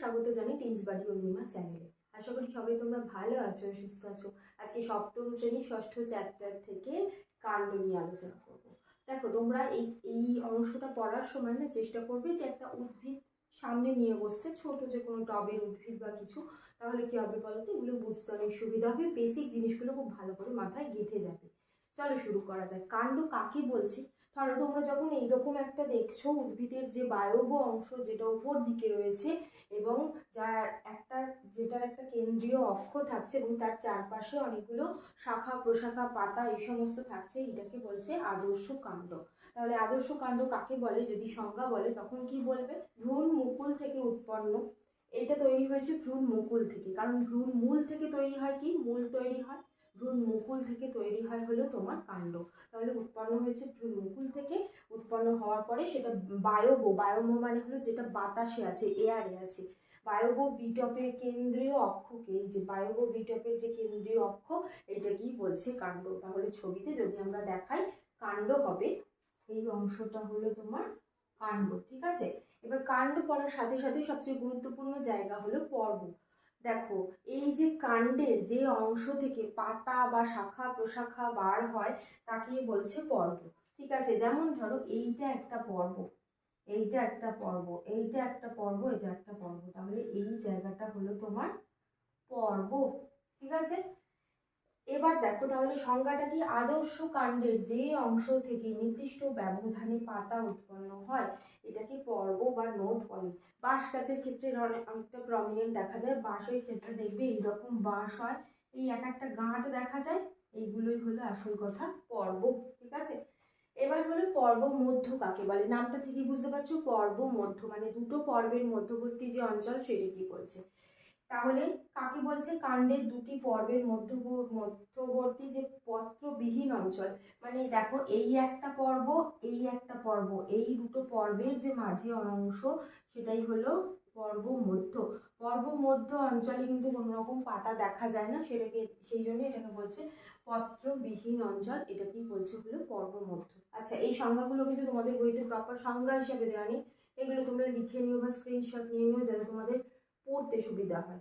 স্বাগত জানাই টিন্স বাড়ি অরুণিমা চ্যানেলে আশা করি সবাই তোমরা ভালো আছো সুস্থ আছো। আজকে সপ্তম শ্রেণি, ষষ্ঠ চ্যাপ্টার থেকে কাণ্ড নিয়ে আলোচনা করব। দেখো, তোমরা এই এই অংশটা পড়ার সময় না চেষ্টা করবে যে একটা উদ্ভিদ সামনে নিয়ে বসতে, ছোট যে কোনো টবের উদ্ভিদ বা কিছু, তাহলে কি হবে বলো তো? এগুলো বুঝতে অনেক সুবিধা হবে বেসিক জিনিসগুলো খুব ভালো করে মাথায় গেঁথে যাবে। চলো শুরু করা যায় কাণ্ড কাকে বলছি? ধরো, তোমরা যখন এইরকম একটা দেখছ উদ্ভিদের যে বায়ব অংশ যেটা উপর দিকে রয়েছে এবং যার একটা, যেটার একটা কেন্দ্রীয় অক্ষ থাকছে এবং তার চারপাশে অনেকগুলো শাখা, প্রশাখা, পাতা এই সমস্ত থাকছে, এটাকে বলছে আদর্শ কাণ্ড। তাহলে আদর্শ কাণ্ড কাকে বলে? যদি সংজ্ঞা বলে, তখন কি বলবে? ভ্রূণ মুকুল থেকে উৎপন্ন। এটা তৈরি হয়েছে ভ্রূণ মুকুল থেকে। কারণ ভ্রূণ মূল থেকে তৈরি হয় কি? মূল তৈরি হয় ভ্রূণ মুকুল থেকে তৈরি হয় হলো তোমার কাণ্ড। তাহলে উৎপন্ন হয়েছে ভ্রূণ মুকুল থেকে, উৎপন্ন হওয়ার পরে সেটা বায়ব বায়ব মানে হলো যেটা বাতাসে আছে এয়ারে আছে। বায়ব বিটপের কেন্দ্রীয় অক্ষকে, এই যে বায়ব বিটপের যে কেন্দ্রীয় অক্ষ এটা কি বলছে কাণ্ড। তাহলে ছবিতে যদি আমরা দেখাই, কাণ্ড হবে, এই অংশটা হলো তোমার কাণ্ড, ঠিক আছে? এবার কাণ্ড পড়ার সাথে সাথে সবচেয়ে গুরুত্বপূর্ণ জায়গা হলো পর্ব। দেখো, এই যে কাণ্ডের যে অংশ থেকে পাতা বা শাখা প্রশাখা বার হয়, তাকে বলছে পর্ব। ঠিক আছে? যেমন ধরো, এইটা একটা পর্ব, এইটা একটা পর্ব, এইটা একটা পর্ব, এটা একটা পর্ব। তাহলে এই জায়গাটা হলো তোমার পর্ব। ঠিক আছে? এবার দেখো তাহলে সংজ্ঞাটা কি? আদর্শ কাণ্ডের যে অংশ থেকে নির্দিষ্ট ব্যবধানে পাতা উৎপন্ন হয়, এটাকে পর্ব বা নোট বলে। বাঁশ গাছের ক্ষেত্রে অনেক অনেকটা প্রমিনেন্ট দেখা যায়। বাঁশের ক্ষেত্রে দেখবে এইরকম বাঁশ হয়। এই এক একটা গাঁট দেখা যায়। এইগুলোই হলো আসল কথা, পর্ব, ঠিক আছে? এবার হলো পর্ব মধ্য কাকে বলে? নামটা থেকে বুঝতে পারছ? পর্ব মধ্য মানে দুটো পর্বের মধ্যবর্তী যে অঞ্চল সেটা কি বলছে? তাহলে কাকে বলছে? কাণ্ডের দুটি পর্বের মধ্য মধ্যবর্তী যে পত্রবিহীন অঞ্চল মানে দেখো এই একটা পর্ব, এই একটা পর্ব, এই দুটো পর্বের যে মাঝে অংশ, সেটাই হলো পর্ব মধ্য। পর্ব মধ্য অঞ্চলে কিন্তু কোনো রকম পাতা দেখা যায় না, সেটাকে, সেই জন্য এটাকে বলছে পত্রবিহীন অঞ্চল, এটাকেই বলছে হলো পর্ব মধ্য। আচ্ছা এই সংজ্ঞাগুলো কিন্তু তোমাদের বইতে প্রপার সংজ্ঞা হিসাবে দেওয়া নেই। এগুলো তোমরা লিখে নিও বা স্ক্রিনশট নিয়ে নিও যাতে তোমাদের পড়তে সুবিধা হয়।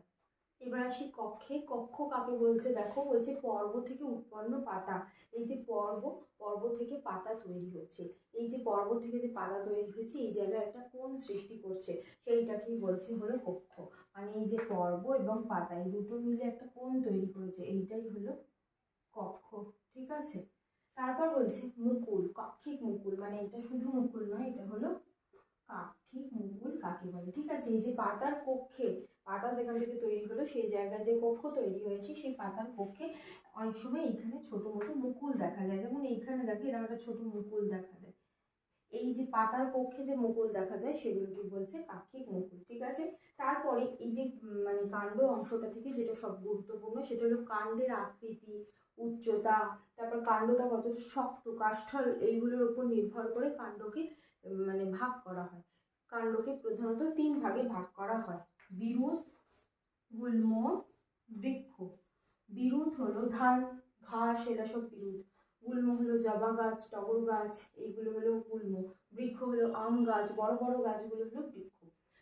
এবার আসি কক্ষে। কক্ষ কাকে বলছে? দেখো, বলছে পর্ব থেকে উৎপন্ন পাতা। এই যে পর্ব পর্ব থেকে পাতা তৈরি হচ্ছে। এই যে পর্ব থেকে যে পাতা তৈরি হচ্ছে, এই জায়গায় একটা কোন সৃষ্টি করছে। সেইটাকেই বলছে হলো কক্ষ। মানে এই যে পর্ব এবং পাতা, এই দুটো মিলে একটা কোন তৈরি করেছে। এইটাই হলো কক্ষ। ঠিক আছে? তারপর বলছে মুকুল, কক্ষিক মুকুল। মানে এটা শুধু মুকুল নয়, এটা হলো কাক্ষিক মুকুল। বলে ঠিক আছে, এই যে পাতার কক্ষে, পাতা যেখান থেকে তৈরি হলো, সেই জায়গায় যে কক্ষ তৈরি হয়েছে, সেই পাতার কক্ষে অনেক সময় এখানে ছোট মতো মুকুল দেখা যায়। যেমন এইখানে দেখে এরকম একটা ছোট মুকুল দেখা যায়। এই যে পাতার কক্ষে যে মুকুল দেখা যায় সেগুলোকে বলছে? কাক্ষিক মুকুল। ঠিক আছে? তারপরে এই যে মানে কাণ্ড অংশটা থেকে যেটা সব গুরুত্বপূর্ণ, সেটা হলো কাণ্ডের আকৃতি, উচ্চতা, তারপর কাণ্ডটা কত শক্ত, কাষ্ঠল, এইগুলোর উপর নির্ভর করে কাণ্ডকে মানে ভাগ করা হয়। কাণ্ডকে প্রধানত তিন ভাগে ভাগ করা হয়। বিরুৎ গুল্ম বৃক্ষ। বিরুৎ হলো ধান, ঘাস, এরা সব বিরুৎ গুল্ম হলো জবা গাছ, টগর গাছ, এইগুলো হলো গুল্ম। বৃক্ষ হলো আম গাছ, বড় বড় গাছগুলো হলো বৃক্ষ।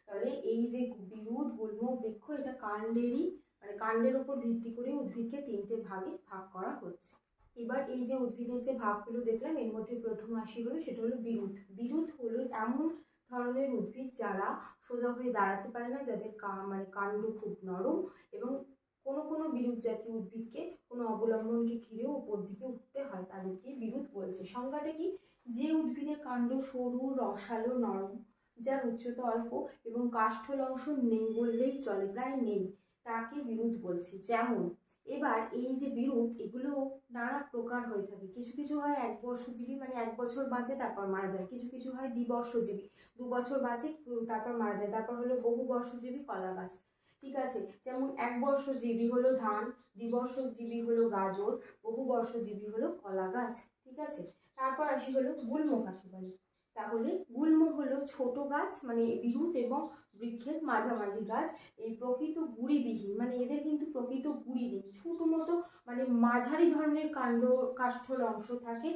তাহলে এই যে বিরুৎ গুল্ম, বৃক্ষ, এটা কাণ্ডেরই মানে কাণ্ডের উপর ভিত্তি করে উদ্ভিদকে তিনটে ভাগে ভাগ করা হচ্ছে। এবার এই যে উদ্ভিদের যে ভাগগুলো দেখলাম, এর মধ্যে প্রথম আসি হলো, সেটা হলো বিরুৎ বিরুৎ হলো এমন ধরনের উদ্ভিদ যারা সোজা হয়ে দাঁড়াতে পারে না, যাদের কা মানে কাণ্ড খুব নরম এবং কোনো কোনো বিরুৎ জাতীয় উদ্ভিদকে কোনো অবলম্বনকে ঘিরেও উপর দিকে উঠতে হয়, তাদেরকে বিরুৎ বলছে। সংজ্ঞাটা কি? যে উদ্ভিদের কাণ্ড সরু, রসালো, নরম, যার উচ্চতা অল্প এবং কাষ্ঠল অংশ নেই বললেই চলে, প্রায় নেই, তাকে বিরুৎ বলছে। যেমন এবার এই যে বিরূপ, এগুলো নানা প্রকার হয়ে থাকে। কিছু কিছু হয় এক বর্ষজীবী মানে এক বছর বাঁচে, তারপর মারা যায়। কিছু কিছু হয় দ্বিবর্ষজীবী, দু বছর বাঁচে তারপর মারা যায়। তারপর হলো বহু বর্ষজীবী কলা গাছ ঠিক আছে? যেমন এক বর্ষজীবী হলো ধান, দ্বিবর্ষজীবী হলো গাজর, বহু বর্ষজীবী হলো কলা গাছ। ঠিক আছে? তারপর আসি হলো গুল্ম কাকে বলে তাহলে গুল্ম হলো ছোট গাছ মানে বিরুৎ এবং বৃক্ষের মাঝামাঝি গাছ। এই প্রকৃত গুড়িবিহীন মানে এদের কিন্তু প্রকৃত গুড়ি নেই। ছোটো মতো মানে মাঝারি ধরনের কাণ্ড, কাষ্ঠল অংশ থাকে।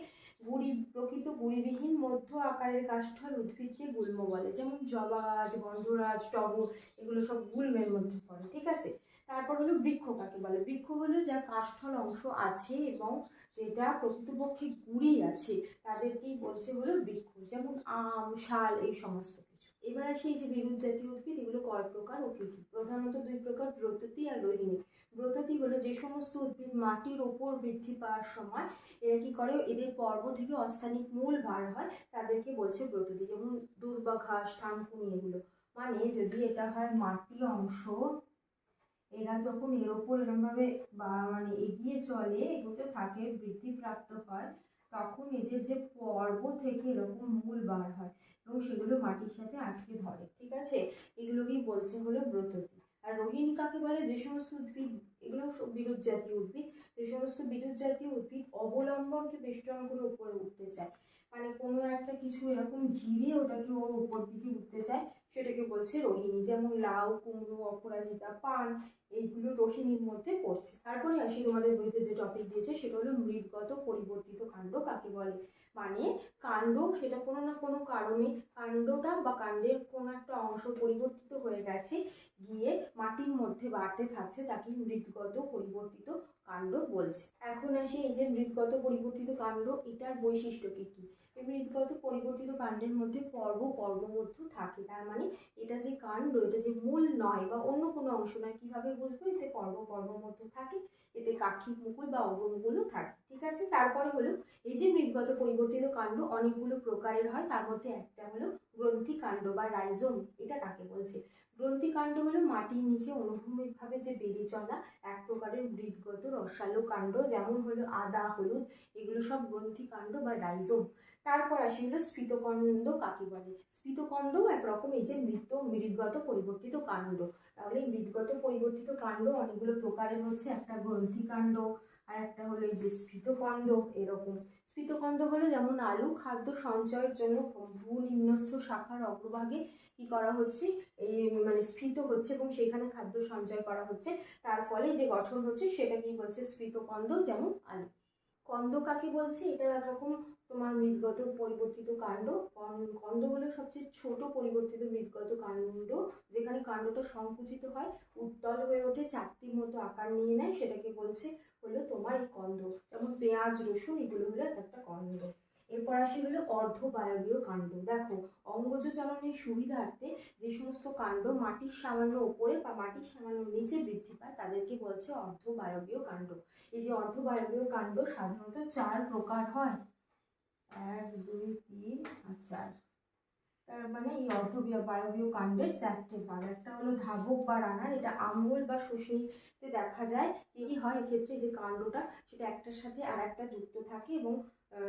গুড়ি, প্রকৃত গুড়িবিহীন মধ্য আকারের কাষ্ঠল উদ্ভিদকে গুল্ম বলে। যেমন জবা গাছ গন্ধরাজ টগর, এগুলো সব গুল্মের মধ্যে পড়ে, ঠিক আছে? তারপর হলো বৃক্ষ কাকে বলে? বৃক্ষ হলো যা কাষ্ঠল অংশ আছে এবং যেটা প্রকৃতপক্ষে গুড়ি আছে, তাদেরকেই বলছে হলো বৃক্ষ। যেমন আম, শাল, এই সমস্ত কিছু। এবার আসি এই যে বিরুৎ জাতীয় উদ্ভিদ, এগুলো কয় প্রকার? ও কী প্রধানত দুই প্রকার, ব্রততী আর রোহিণী। ব্রততী হলো যে সমস্ত উদ্ভিদ মাটির ওপর বৃদ্ধি পাওয়ার সময় এরা কী করে? এদের পর্ব থেকে অস্থানিক মূল বার হয়, তাদেরকে বলছে ব্রততি। যেমন দুর্বা ঘাস থানকুনি এগুলো। মানে যদি এটা হয় মাটি অংশ এরা যখন এর ওপর এরমভাবে বা মানে এগিয়ে চলে, এগোতে থাকে বৃদ্ধিপ্রাপ্ত হয়, তখন এদের যে পর্ব থেকে এরকম মূল বার হয় এবং সেগুলো মাটির সাথে আটকে ধরে, ঠিক আছে? এগুলোকেই বলছে হলো ব্রততী। আর রোহিণী কাকে বলে? যে সমস্ত উদ্ভিদ, এগুলো বিরুৎ জাতীয় উদ্ভিদ। যে সমস্ত বিরুৎ জাতীয় উদ্ভিদ অবলম্বনকে বেষ্টন করে উপরে উঠতে চায়। মানে কোনো একটা কিছু এরকম ঘিরে ওটাকে ওর উপর দিকে উঠতে চায়, সেটাকে বলছে রোহিণী। যেমন লাউ, কুমড়ো, অপরাজিতা, পান এইগুলো রোহিণীর মধ্যে পড়ছে। তারপরে আসি তোমাদের বইতে যে টপিক দিয়েছে, সেটা হলো মৃদগত পরিবর্তিত কাণ্ড কাকে বলে? মানে কাণ্ড সেটা কোনো না কোনো কারণে কাণ্ডটা বা কাণ্ডের কোনো একটা অংশ পরিবর্তিত হয়ে গেছে। গিয়ে মাটির মধ্যে বাড়তে থাকছে, তাকে মৃদগত পরিবর্তিত কাণ্ড বলছে। এখন আসি এই যে মৃদগত পরিবর্তিত কাণ্ড, এটার বৈশিষ্ট্য কী কী? এই মৃদগত পরিবর্তিত কাণ্ডের মধ্যে পর্ব পর্বমধ্য থাকে। তার মানে এটা যে কাণ্ড, এটা যে মূল নয় বা অন্য কোনো অংশ নয়, কীভাবে বুঝব? এতে পর্ব পর্বমধ্য থাকে, এতে কাক্ষিক মুকুল বা অগ্রমুকুলও থাকে, ঠিক আছে? তারপরে হলো, এই যে মৃদগত পরিবর্তিত কাণ্ড, অনেকগুলো প্রকারের হয়। তার মধ্যে একটা হলো গ্রন্থি কাণ্ড বা রাইজোম, এটা কাকে বলছে? গ্রন্থি কাণ্ড হলো মাটির নিচে অনুভূমিকভাবে যে বেড়ে চলা এক প্রকারের মৃদগত রসালো কাণ্ড যেমন হলো আদা, হলুদ, এগুলো সব গ্রন্থি কাণ্ড বা রাইজোম। তারপর আসি হলো স্ফীতকন্দ কাকে বলে? স্ফীতকন্দও একরকম এই যে মৃত, মৃদগত পরিবর্তিত কাণ্ড। তাহলে এই মৃদগত পরিবর্তিত কাণ্ড অনেকগুলো প্রকারের হচ্ছে, একটা গ্রন্থি কাণ্ড আর একটা হলো এই যে স্ফীতকন্দ, এরকম। স্ফীতকন্দ হলো যেমন আলু, খাদ্য সঞ্চয়ের জন্য ভূ নিম্নস্থ শাখার অগ্রভাগে কি করা হচ্ছে? এই মানে স্ফীত হচ্ছে এবং সেখানে খাদ্য সঞ্চয় করা হচ্ছে। তার ফলে যে গঠন হচ্ছে সেটা সেটাকেই হচ্ছে? স্ফীতকন্দ যেমন আলু। কন্দ কাকে বলছে, এটা একরকম তোমার মৃদগত পরিবর্তিত কাণ্ড। কন্দ হলো সবচেয়ে ছোট পরিবর্তিত মৃদগত কাণ্ড, যেখানে কাণ্ডটা সংকুচিত হয়, উত্তল হয়ে ওঠে চাকতির মতো আকার নিয়ে নেয়, সেটাকে বলছে হলো তোমার এই কন্দ। যেমন পেঁয়াজ, রসুন, এগুলো হলো একটা কন্দ। এরপর হলো অর্ধবায়বীয় কাণ্ড। দেখো অঙ্গজ জননের সুবিধার্থে যে সমস্ত কাণ্ড মাটির সামান্য ওপরে বা মাটির সামান্য নিচে বৃদ্ধি পায়, তাদেরকে বলছে অর্ধ অর্ধবায়বীয় কাণ্ড। এই যে অর্ধ অর্ধবায়বীয় কাণ্ড সাধারণত চার প্রকার হয়। এক, দুই, তিন আর চার। তার মানে এই অর্ধবীয় বায়বীয় কাণ্ডের চারটে ভাগ। একটা হলো ধাবক বা রানার, এটা আঙ্গুল বা শুষ্নিতে দেখা যায়। কি হয়? এক্ষেত্রে যে কাণ্ডটা, সেটা একটার সাথে আর একটা যুক্ত থাকে এবং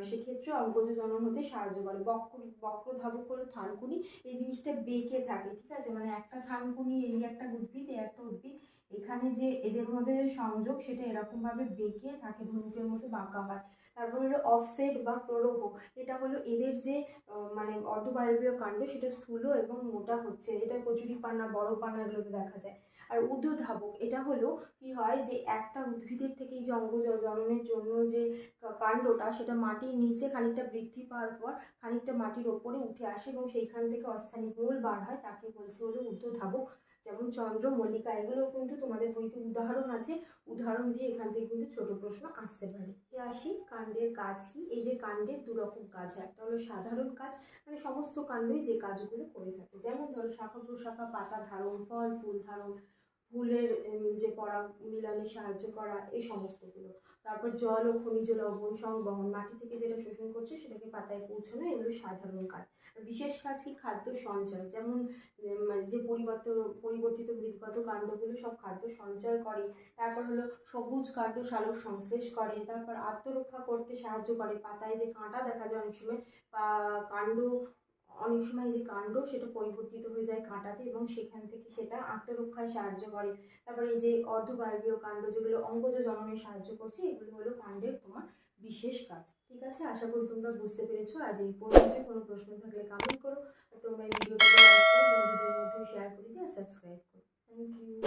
সেক্ষেত্রে অঙ্গজ জনন হতে সাহায্য করে। বক্র বক্র ধাবক হলো থানকুনি এই জিনিসটা বেঁকে থাকে, ঠিক আছে? মানে একটা থানকুনি, এই একটা উদ্ভিদ, এই একটা উদ্ভিদ, এখানে যে এদের মধ্যে সংযোগ সেটা এরকমভাবে বেঁকে থাকে, ধনুকের মতো বাঁকা হয়। তারপর হলো অফসেট বা প্ররোহ এটা হলো এদের যে মানে অর্ধবায়বীয় কাণ্ড, সেটা স্থূল এবং মোটা হচ্ছে। এটা কচুরি পানা, বড় পানা এগুলোতে দেখা যায়। আর ঊর্ধ্বধাবক, এটা হলো কি হয় যে, একটা উদ্ভিদের থেকে এই যে অঙ্গ জননের জন্য যে কাণ্ডটা, সেটা মাটির নিচে খানিকটা বৃদ্ধি পাওয়ার পর খানিকটা মাটির ওপরে উঠে আসে এবং সেইখান থেকে অস্থায়ী মূল বার হয়, তাকে বলছে হলো ঊর্ধ্বধাবক। যেমন চন্দ্র, মল্লিকা, এগুলোও কিন্তু তোমাদের বইতে উদাহরণ আছে। উদাহরণ দিয়ে এখান থেকে কিন্তু ছোট প্রশ্ন আসতে পারে। আসি, কাণ্ডের কাজ কি? এই যে কাণ্ডের দুরকম কাজ হয় একটা হলো সাধারণ কাজ মানে সমস্ত কাণ্ডই যে কাজগুলো করে থাকে। যেমন ধরো শাখা প্রশাখা পাতা ধারণ, ফল, ফুল ধারণ ফুলের যে পরাগ মিলনে সাহায্য করা, এই সমস্তগুলো। তারপর জল ও খনিজ লবণ সংবহন, মাটি থেকে যেটা শোষণ করছে সেটাকে পাতায় পৌঁছানো, এগুলো সাধারণ কাজ। বিশেষ কাজ কি? খাদ্য সঞ্চয়। যেমন মানে যে পরিবর্তন পরিবর্তিত মৃদগত কাণ্ডগুলো সব খাদ্য সঞ্চয় করে। তারপর হলো সবুজ কাণ্ড সালোক সংশ্লেষ করে। তারপর আত্মরক্ষা করতে সাহায্য করে। পাতায় যে কাঁটা দেখা যায়, অনেক সময় কাণ্ড অনেক সময় যে কাণ্ড, সেটা পরিবর্তিত হয়ে যায় কাঁটাতে এবং সেখান থেকে সেটা আত্মরক্ষায় সাহায্য করে। তারপরে এই যে অর্ধবায়বীয় কাণ্ড, যেগুলো অঙ্গজ জননে সাহায্য করছে, এগুলো হলো কাণ্ডের তোমার বিশেষ কাজ। ঠিক আছে? আশা করি তোমরা বুঝতে পেরেছ। আজ এই পর্যন্ত কোনো প্রশ্ন থাকলে কমেন্ট করো। তোমরা এই করে বন্ধুদের মধ্যে শেয়ার করে দিও আর সাবস্ক্রাইব করো। Thank you